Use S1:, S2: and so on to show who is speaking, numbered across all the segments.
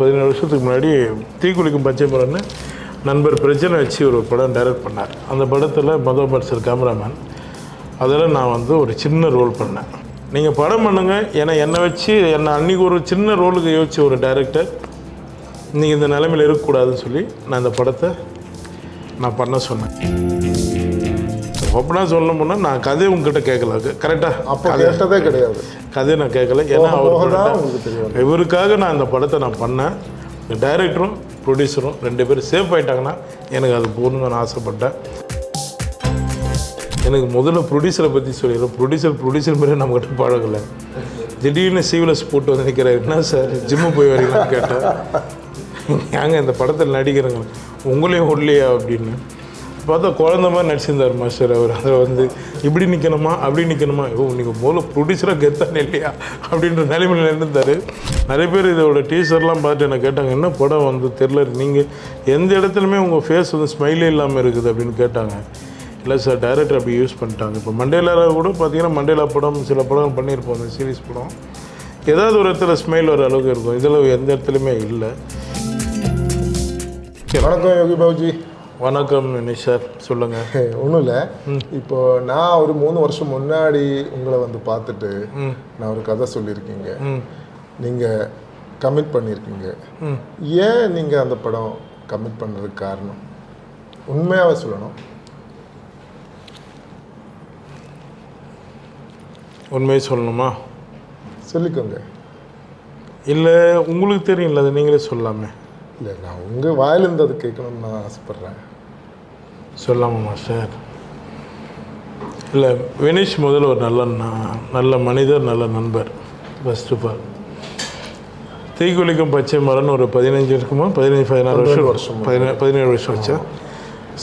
S1: பதினேழு வருஷத்துக்கு முன்னாடி தீக்குளிக்கும் பச்சை மரம்னு நண்பர் பிரச்சனை வச்சு ஒரு படம் டைரக்ட் பண்ணார். அந்த படத்தில் மதோ பட்சர் கேமராமேன் அதில் நான் வந்து ஒரு சின்ன ரோல் பண்ணேன். நீங்கள் படம் பண்ணுங்கள் ஏன்னா என்னை வச்சு என்னை அன்றைக்கி ஒரு சின்ன ரோலுக்கு யோசிச்ச ஒரு டைரக்டர் நீங்கள் இந்த நிலைமையில் இருக்கக்கூடாதுன்னு சொல்லி நான் இந்த படத்தை நான் பண்ண சொன்னேன். ஓப்பனாக சொல்ல போனால் நான் கதையை உங்ககிட்ட கேட்கல. கரெக்டாக
S2: அப்போ கேட்டதே கிடையாது.
S1: கதையை நான் கேட்கல. ஏன்னா
S2: போக போக தான்
S1: அவர்
S2: உங்களுக்கு தெரியும்.
S1: இவருக்காக நான் இந்த படத்தை நான் பண்ணேன். டைரக்டரும் ப்ரொடியூசரும் ரெண்டு பேரும் சேஃப் ஆயிட்டாங்கன்னா எனக்கு அது போகணும்னு நான் ஆசைப்பட்டேன். எனக்கு முதல்ல ப்ரொடியூசரை பற்றி சொல்லிடுறோம் ப்ரொடியூசர் ப்ரொடியூசர் மாதிரி நம்மகிட்ட பழகலை. திடீர்னு சிவிலஸ் போட்டு வந்து நிற்கிறாரு என்ன சார் ஜிம்மு போய் வரீங்களான்னு கேட்டேன். ஏங்க இந்த படத்தில் நடிக்கிறேங்க உங்களையும் விடலையா அப்படின்னு. பார்த்தா குழந்த மாதிரி நடிச்சிருந்தார் மாஸ்டர் அவர். அதில் வந்து இப்படி நிற்கணுமா அப்படி நிற்கணுமா ஓ நீங்கள் போல ப்ரொடியூசராக கெத்தானே இல்லையா? அப்படின்ற நிலைமையில் இருந்தார் நிறைய பேர் இதோட டீசர்லாம் பார்த்து என்ன கேட்டாங்க என்ன படம் வந்து தெரில நீங்கள் எந்த இடத்துலையுமே உங்கள் ஃபேஸ் வந்து ஸ்மைலே இல்லாமல் இருக்குது அப்படின்னு கேட்டாங்க. இல்லை சார் டைரக்டர் அப்படி யூஸ் பண்ணிட்டாங்க. இப்போ மண்டேலாவில் கூட பார்த்தீங்கன்னா மண்டேலா படம் சில படம் பண்ணியிருப்போம் அந்த சீரிஸ் படம். ஏதாவது ஒரு இடத்துல ஸ்மைல் வர அளவுக்கு இருக்கும். இதில் எந்த இடத்துலையுமே இல்லை.
S2: வணக்கம் யோகி பாபுஜி.
S1: வணக்கம் நிஷ். சார் சொல்லுங்கள்
S2: ஒன்றும் இல்லை இப்போ நான் ஒரு மூணு வருஷம் முன்னாடி உங்களை வந்து பார்த்துட்டு நான் ஒரு கதை சொல்லியிருக்கீங்க. நீங்கள் கமிட் பண்ணியிருக்கீங்க. ஏன் நீங்கள் அந்த படம் கமிட் பண்ணுறதுக்கு காரணம்? உண்மையாகவே சொல்லணும்.
S1: உண்மையை சொல்லணுமா?
S2: சொல்லிக்கோங்க.
S1: இல்லை உங்களுக்கு தெரியும்ல அது நீங்களே சொல்லாமே.
S2: இல்லை நான் உங்கள் வாயிலிருந்து அது கேட்கணும்னு நான் ஆசைப்பட்றேன்.
S1: சொல்லாமா சார் இல்லை வினிஷ் முதல்ல ஒரு நல்ல நல்ல மனிதர் நல்ல நண்பர். ஃபர்ஸ்ட் ஆஃப் ஆல் தீக்குளிக்கும் பச்சை மரம்னு ஒரு பதினஞ்சு இருக்குமா? பதினஞ்சு பதினாறு வருஷம்.
S2: வருஷம்.
S1: பதினேழு பதினேழு வருஷம் வச்சா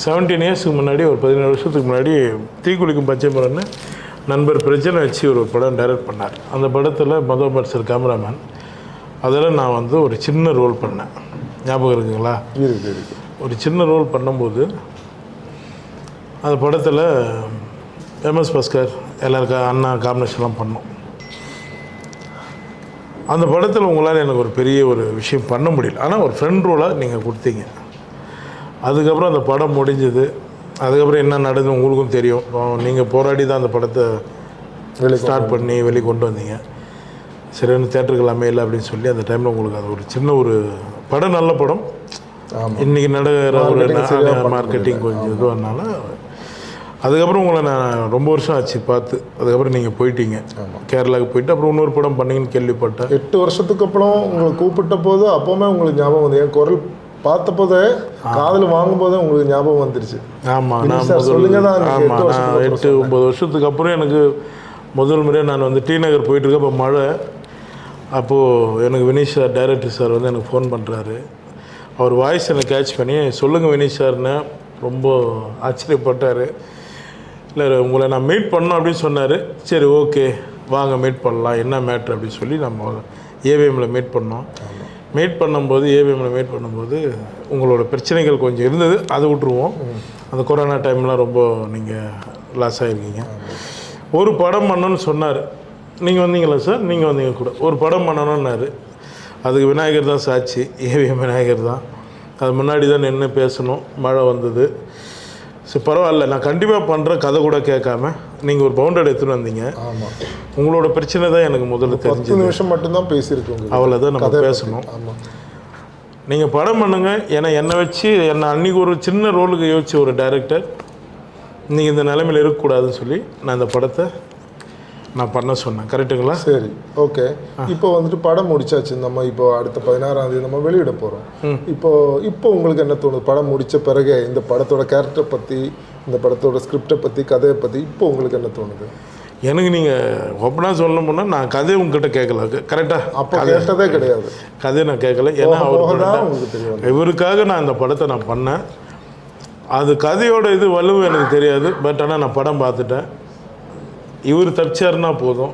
S1: செவன்டீன் இயர்ஸ்க்கு முன்னாடி ஒரு பதினேழு வருஷத்துக்கு முன்னாடி தீக்குளிக்கும் பச்சை மரம்னு நண்பர் பிரச்சனை வச்சு ஒரு படம் டைரக்ட் பண்ணார். அந்த படத்தில் மதோ பட்சர் கேமராமேன் அதில் நான் வந்து ஒரு சின்ன ரோல் பண்ணேன். ஞாபகம் இருக்குங்களா?
S2: இருக்கு இருக்கு.
S1: ஒரு சின்ன ரோல் பண்ணும்போது அந்த படத்தில் எம்எஸ் பாஸ்கர் எல்லாருக்கும் அண்ணா காம்பினேஷன்லாம் பண்ணோம். அந்த படத்தில் உங்களால் எனக்கு ஒரு பெரிய ஒரு விஷயம் பண்ண முடியல. ஆனால் ஒரு ஃப்ரெண்ட் ரோலாக நீங்கள் கொடுத்தீங்க. அதுக்கப்புறம் அந்த படம் முடிஞ்சது. அதுக்கப்புறம் என்ன நடந்தது உங்களுக்கும் தெரியும். நீங்கள் போராடி தான் அந்த படத்தை
S2: வெளியே
S1: ஸ்டார்ட் பண்ணி வெளியே கொண்டு வந்தீங்க சரியான தேட்டருக்கு அமையல அப்படின்னு சொல்லி அந்த டைமில் உங்களுக்கு அது ஒரு சின்ன ஒரு படம் நல்ல படம். இன்றைக்கி நடக்கிற ஒரு மார்க்கெட்டிங் கொஞ்சம் இதுவானால அதுக்கப்புறம் உங்களை நான் ரொம்ப வருஷம் ஆச்சு பார்த்து. அதுக்கப்புறம் நீங்கள் போயிட்டீங்க. கேரளாவுக்கு போயிட்டு அப்புறம் இன்னொரு படம் பண்ணீங்கன்னு கேள்விப்பட்டேன்.
S2: எட்டு வருஷத்துக்கு அப்புறம் உங்களை கூப்பிட்ட போது அப்போவுமே உங்களுக்கு ஞாபகம் வந்து என் குரல் பார்த்த போதே காதில் வாங்கும் போதே உங்களுக்கு ஞாபகம் வந்துருச்சு.
S1: ஆமாம் நான்
S2: சொல்லுங்க தான்
S1: ஆமாம் நான் எட்டு ஒம்பது வருஷத்துக்கு அப்புறம் எனக்கு முதல் முறையாக நான் வந்து டி நகர் போயிட்டு இருக்கப்போ மழை. அப்போது எனக்கு வினீஷ் சார் டைரக்டர் சார் வந்து எனக்கு ஃபோன் பண்ணுறாரு அவர் வாய்ஸ் எனக்கு கேட்ச் பண்ணி சொல்லுங்கள் வினீஷ் சார்னு. ரொம்ப ஆச்சரியப்பட்டார். இல்லை உங்களை நான் மீட் பண்ணோம் அப்படின்னு சொன்னார். சரி ஓகே வாங்க மீட் பண்ணலாம். என்ன மேட்ரு அப்படின்னு சொல்லி நம்ம ஏவிஎம்மில் மீட் பண்ணோம். மீட் பண்ணும்போது ஏவிஎம்மில் மீட் பண்ணும்போது உங்களோட பிரச்சனைகள் கொஞ்சம் இருந்தது. அதை விட்ருவோம் அந்த கொரோனா டைம்லாம் ரொம்ப நீங்கள் லாஸ் ஆகிருக்கீங்க ஒரு படம் பண்ணணும்னு சொன்னார். நீங்கள் வந்தீங்களா சார் நீங்கள் வந்தீங்க கூட. ஒரு படம் பண்ணணும்னாரு. அதுக்கு விநாயகர் தான் சாட்சி. ஏவிஎம் விநாயகர் தான். அது முன்னாடி தான் நின்று பேசணும். மழை வந்தது. சரி பரவாயில்ல நான் கண்டிப்பாக பண்ணுற கதை கூட கேட்காம நீங்கள் ஒரு பவுண்டட் எடுத்துகிட்டு வந்தீங்க.
S2: ஆமாம்
S1: உங்களோட பிரச்சனை தான் எனக்கு முதல்ல
S2: பத்து
S1: தெரிஞ்சது.
S2: நிமிஷம் மட்டும்தான் பேசியிருக்கோங்க
S1: அவ்வளோதான் நம்ம பேசணும்.
S2: ஆமாம்
S1: நீங்கள் படம் பண்ணுங்க ஏன்னா என்னை வச்சு என்னை அன்றைக்கி ஒரு சின்ன ரோலுக்கு யோசிச்ச ஒரு டைரக்டர் நீங்கள் இந்த நிலைமையில் இருக்கக்கூடாதுன்னு சொல்லி நான் இந்த படத்தை நான் பண்ண சொன்னேன். கரெக்டுங்களா
S2: சரி ஓகே இப்போ வந்துட்டு படம் முடிச்சாச்சு. நம்ம இப்போ அடுத்த பதினாறாம் தேதி நம்ம வெளியிட போகிறோம் இப்போ இப்போ உங்களுக்கு என்ன தோணுது? படம் முடிச்ச பிறகு இந்த படத்தோட கேரக்டரை பற்றி இந்த படத்தோட ஸ்கிரிப்டை பற்றி கதையை பற்றி இப்போ உங்களுக்கு என்ன தோணுது?
S1: எனக்கு நீங்கள் ஓப்பனாக சொல்லணும் போனால் நான் கதையை உங்ககிட்ட கேட்கல. கரெக்டாக
S2: அப்போ கேட்டதே கிடையாது.
S1: கதையை நான் கேட்கல. ஏன்னா அவர் இவருக்காக நான் இந்த படத்தை நான் பண்ணேன். அது கதையோட இது வலுவு எனக்கு தெரியாது. பட் ஆனால் நான் படம் பார்த்துட்டேன். இவர் தப்பிச்சாருன்னா போதும்.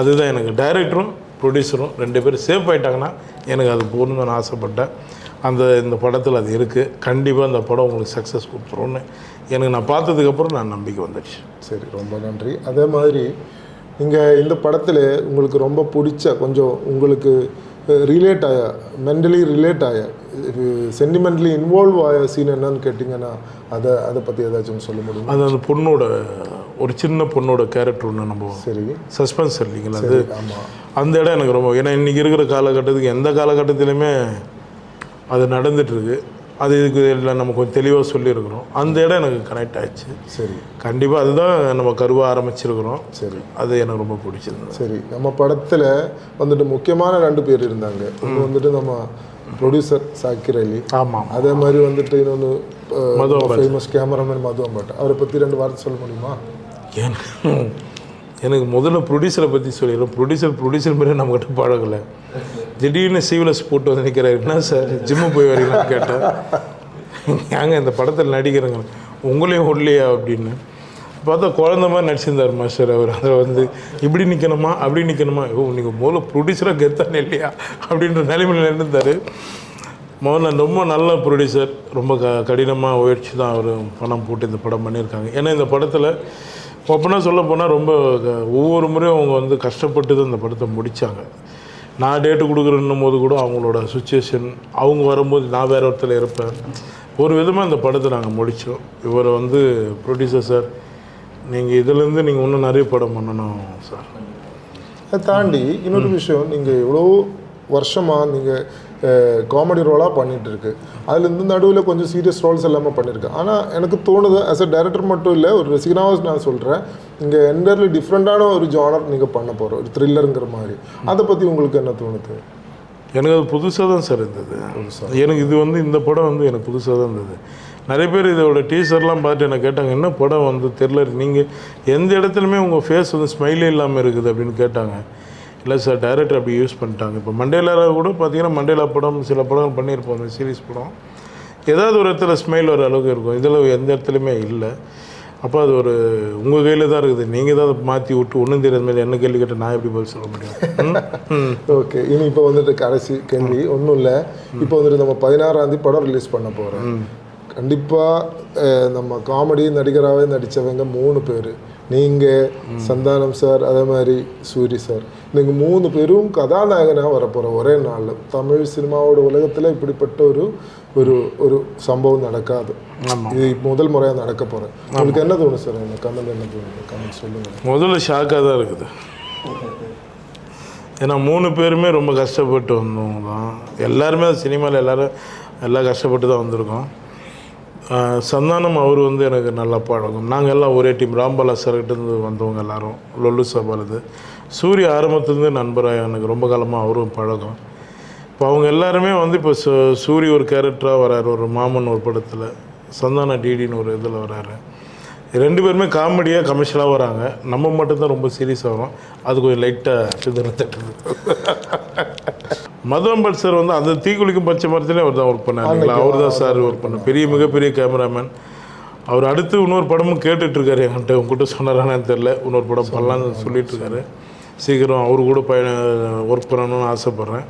S1: அதுதான் எனக்கு டைரக்டரும் ப்ரொடியூசரும் ரெண்டு பேரும் சேஃப் ஆயிட்டாங்கன்னா எனக்கு அது போகணும்னு நான் ஆசைப்பட்டேன். அந்த இந்த படத்தில் அது இருக்குது கண்டிப்பாக அந்த படம் உங்களுக்கு சக்ஸஸ் கொடுத்துரும்னு எனக்கு நான் பார்த்ததுக்கப்புறம் நான் நம்பிக்கை வந்துடுச்சு.
S2: சரி ரொம்ப நன்றி. அதே மாதிரி நீங்கள் இந்த படத்தில் உங்களுக்கு ரொம்ப பிடிச்ச கொஞ்சம் உங்களுக்கு ரிலேட் ஆய மென்டலி ரிலேட் ஆய சென்டிமெண்ட்லி இன்வால்வ் ஆய சீன் என்னன்னு கேட்டிங்கன்னா அதை அதை பற்றி ஏதாச்சும் சொல்ல முடியுமா?
S1: அது அந்த பொண்ணோட ஒரு சின்ன பொண்ணோட கேரக்டர் ஒன்று நம்ம
S2: சரி.
S1: சஸ்பென்ஸ் இல்லைங்களா? அது
S2: ஆமாம்
S1: அந்த இடம் எனக்கு ரொம்ப ஏன்னா இன்றைக்கி இருக்கிற காலகட்டத்துக்கு எந்த காலகட்டத்திலுமே அது நடந்துட்டுருக்கு. அது இதுக்கு இதில் நம்ம கொஞ்சம் தெளிவாக சொல்லியிருக்கிறோம். அந்த இடம் எனக்கு கனெக்ட் ஆயிடுச்சு.
S2: சரி.
S1: கண்டிப்பாக அதுதான் நம்ம கருவாக ஆரம்பிச்சிருக்கிறோம்.
S2: சரி.
S1: அது எனக்கு ரொம்ப பிடிச்சிருந்தது.
S2: சரி. நம்ம படத்தில் வந்துட்டு முக்கியமான ரெண்டு பேர் இருந்தாங்க. வந்துட்டு நம்ம ப்ரொடியூசர் சாக்கிர் அலி.
S1: ஆமாம்
S2: அதே மாதிரி வந்துட்டு இன்னொன்று ஃபேமஸ் கேமராமேன் மது அம்பாட் அவரை பற்றி ரெண்டு வார்த்தை சொல்ல முடியுமா?
S1: எனக்கு எனக்கு முதல்ல ப்ரொடியூசரை பற்றி சொல்லிடுறோம் ப்ரொடியூசர் ப்ரொடியூசர் மாதிரி நம்மக்கிட்ட பழகலை. திடீர்னு சீவலஸ் போட்டு வந்து நிற்கிறாரு என்ன சார் ஜிம்மு போய் வரீங்களான்னு கேட்டேன். ஏங்க இந்த படத்தில் நடிக்கிறேங்க. உங்களையும் விடலையா அப்படின்னு. பார்த்தா குழந்த மாதிரி நடிச்சிருந்தார் மாஸ்டர் அவர். அதில் வந்து இப்படி நிற்கணுமா அப்படி நிற்கணுமா ஓ நீங்கள் முதல்ல ப்ரொடியூசராக கெத்தானே இல்லையா? அப்படின்ற நிலைமையில் இருந்தார். முதல்ல ரொம்ப நல்ல ப்ரொடியூசர் ரொம்ப க கடினமாக உயர்ச்சி தான் அவர் பணம் போட்டு இந்த படம் பண்ணியிருக்காங்க. ஏன்னா இந்த படத்தில் ஒப்பனா சொல்ல போனால் ரொம்ப ஒவ்வொரு முறையும் அவங்க வந்து கஷ்டப்பட்டு தான் இந்த படத்தை முடித்தாங்க நான் டேட்டு கொடுக்குறேன்னும் போது கூட அவங்களோட சுச்சுவேஷன் அவங்க வரும்போது நான் வேற ஒருத்தர் இருப்பேன். ஒரு விதமாக இந்த படத்தை நாங்கள் முடித்தோம் இவரை வந்து ப்ரொடியூசர் சார் நீங்கள் இதுலேருந்து நீங்கள் இன்னும் நிறைய படம் பண்ணணும் சார்
S2: அதை தாண்டி இன்னொரு விஷயம் நீங்கள் எவ்வளோ வருஷமாக நீங்கள் காமெடி ரோலாக பண்ணிட்டு இருக்கு அதுலேருந்து நடுவில் கொஞ்சம் சீரியஸ் ரோல்ஸ் எல்லாமே பண்ணியிருக்கேன் ஆனால் எனக்கு தோணுது ஆஸ் அ டைரக்டர் மட்டும் இல்லை ஒரு ரசிகனாவும் நான் சொல்கிறேன் இங்கே என்டர்லி டிஃப்ரெண்ட்டான ஒரு ஜானர் நீங்கள் பண்ண போகிற ஒரு த்ரில்லருங்கிற மாதிரி. அதை பற்றி உங்களுக்கு என்ன தோணுது?
S1: எனக்கு அது புதுசாக தான் சார் இருந்தது. எனக்கு இது வந்து இந்த படம் வந்து எனக்கு புதுசாக தான் இருந்தது. நிறைய பேர் இதோட டீசர்லாம் பார்த்து என்ன கேட்டாங்க என்ன படம் வந்து தெரில நீங்கள் எந்த இடத்துலையுமே உங்கள் ஃபேஸ் வந்து ஸ்மைலே இல்லாமல் இருக்குது அப்படின்னு கேட்டாங்க. இல்லை சார் டைரக்டர் அப்படி யூஸ் பண்ணிட்டாங்க. இப்போ மண்டேலா கூட பார்த்தீங்கன்னா மண்டேலா படம் சில படம் பண்ணியிருப்போம். அந்த சீரிஸ் படம். ஏதாவது ஒரு இடத்துல ஸ்மைல் வர அளவுக்கு இருக்கும். இதில் எந்த இடத்துலையுமே இல்லை. அப்போ அது ஒரு உங்கள் கையில் தான் இருக்குது. நீங்கள் தான் அதை மாற்றி விட்டு ஒன்றும் தெரியாத மாதிரி என்ன கேள்வி கேட்டால் நான் எப்படி பதில் சொல்ல முடியும்?
S2: ஓகே இனி இப்போ வந்துட்டு கடைசி கேள்வி. ஒன்றும் இல்லை. இப்போ வந்துட்டு நம்ம பதினாறாம் தேதி படம் ரிலீஸ் பண்ண போகிறோம் கண்டிப்பாக நம்ம காமெடி நடிகராகவே நடித்தவங்க மூணு பேர். நீங்கள் சந்தானம் சார் அதே மாதிரி சூரி சார். நீங்கள் மூணு பேரும் கதாநாயகனாக வரப்போகிற ஒரே நாளில். தமிழ் சினிமாவோட உலகத்தில் இப்படிப்பட்ட ஒரு ஒரு ஒரு சம்பவம் நடக்காது. இது முதல் முறையாக நடக்க போகிறேன் உங்களுக்கு என்ன தோணும் சார்? என்ன கமெண்ட் என்ன தோணுது? கமெண்ட் சொல்லுங்கள்
S1: முதல்ல ஷாக்காக தான் இருக்குது. ஏன்னா மூணு பேருமே ரொம்ப கஷ்டப்பட்டு வந்தவங்க தான். எல்லாருமே சினிமாவில் எல்லாரும் எல்லாம் கஷ்டப்பட்டு தான் வந்திருக்கோம். சந்தானம் அவர் வந்து எனக்கு நல்லா பழகும். நாங்கள் எல்லாம் ஒரே டீம் ராம்பாலா சார்கிட்டேருந்து வந்தவங்க எல்லாரும். லொல்லு சபாலது சூரிய ஆரம்பத்துலேருந்து நண்பராக எனக்கு ரொம்ப காலமாக அவரும் பழகும். இப்போ அவங்க எல்லாருமே வந்து இப்போ சு சூரிய ஒரு கேரக்டராக வராரு. ஒரு மாமன் ஒரு படத்தில். சந்தான டிடின்னு ஒரு இதில் வராரு. ரெண்டு பேருமே காமெடியாக கமர்ஷியலாக வராங்க. நம்ம மட்டும்தான் ரொம்ப சீரியஸாக வரோம் அது கொஞ்சம் லைட்டாக சிதற தட்டுது மதுரம்பட் சார் வந்து அந்த தீக்குளிக்கும் பச்சை மரத்துலேயே அவர் தான் ஒர்க் பண்ணார் அவர் தான் சார் ஒர்க் பண்ண பெரிய மிகப்பெரிய கேமராமேன் அவர் அடுத்து இன்னொரு படமும் கேட்டுட்ருக்காரு என்கிட்ட. உங்ககிட்ட சொன்னாரானு தெரில இன்னொரு படம் பண்ணலான்னு சொல்லிட்டு இருக்காரு சீக்கிரம் அவர் கூட பயண ஒர்க் பண்ணணும்னு ஆசைப்பட்றேன்.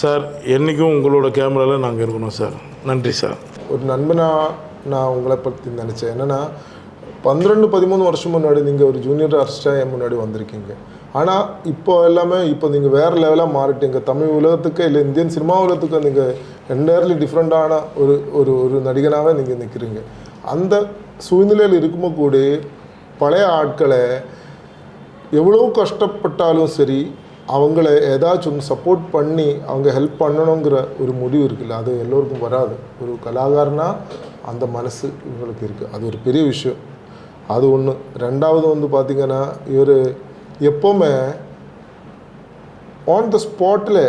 S1: சார் என்றைக்கும் உங்களோட கேமராவில் நாங்கள் இருக்கணும் சார். நன்றி சார்.
S2: ஒரு நண்பனா நான் உங்களை பற்றி நினச்சேன். என்னென்னா பன்னிரெண்டு பதிமூணு வருஷம் முன்னாடி நீங்கள் ஒரு ஜூனியர் ஆர்டிஸ்டாக என் முன்னாடி வந்திருக்கீங்க. ஆனால் இப்போ எல்லாமே இப்போ நீங்கள் வேறு லெவலாக மாறிட்டீங்க. தமிழ் உலகத்துக்கு இல்லை இந்தியன் சினிமா உலகத்துக்கு நீங்கள் என்டையர்லி டிஃப்ரெண்ட்டான ஒரு ஒரு ஒரு நடிகனாகவே நீங்கள் நிற்கிறீங்க அந்த சூழ்நிலையில் இருக்கும்போது கூட பழைய ஆட்களை எவ்வளோ கஷ்டப்பட்டாலும் சரி அவங்கள ஏதாச்சும் சப்போர்ட் பண்ணி அவங்க ஹெல்ப் பண்ணணுங்கிற ஒரு முடிவு இருக்குல்ல. அது எல்லோருக்கும் வராது. ஒரு கலாகாரனா அந்த மனசு இவங்களுக்கு இருக்குது அது ஒரு பெரிய விஷயம். அது ஒன்று ரெண்டாவது வந்து பார்த்திங்கன்னா இவர் எப்போவுமே ஆன் த ஸ்பாட்டில்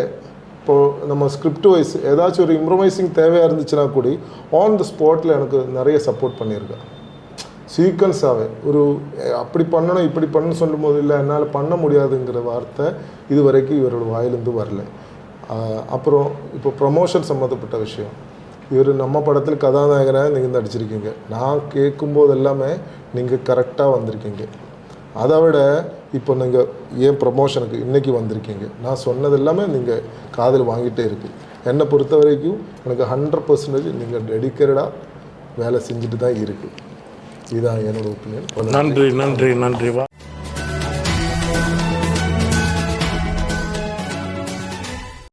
S2: இப்போது நம்ம ஸ்கிரிப்ட் வைஸ் ஏதாச்சும் ஒரு இம்ப்ரமைசிங் தேவையாக இருந்துச்சுன்னா கூட ஆன் த ஸ்பாட்டில் எனக்கு நிறைய சப்போர்ட் பண்ணியிருக்கேன் சீக்வன்ஸாகவே ஒரு அப்படி பண்ணணும் இப்படி பண்ணணும் சொல்லும்போது இல்லை என்னால் பண்ண முடியாதுங்கிற வார்த்தை இது வரைக்கும் இவரோட வாயிலிருந்து வரல. அப்புறம் இப்போ ப்ரமோஷன் சம்மந்தப்பட்ட விஷயம். இவர் நம்ம படத்தில் கதாநாயகனாக நீங்கள் நடிச்சிருக்கீங்க. நான் கேட்கும்போது எல்லாமே நீங்கள் கரெக்டாக வந்திருக்கீங்க. அதை விட இப்போ நீங்கள் ஏன் ப்ரமோஷனுக்கு இன்றைக்கி வந்திருக்கீங்க? நான் சொன்னது எல்லாமே நீங்கள் காதில் வாங்கிட்டே இருக்கு என்னை பொறுத்த வரைக்கும் எனக்கு ஹண்ட்ரட் பர்சன்டேஜ் நீங்கள் டெடிக்கேட்டடாக வேலை செஞ்சுட்டு தான் இருக்குது இதுதான் என்னோடய ஒப்பீனியன்
S1: நன்றி நன்றி நன்றி. வா.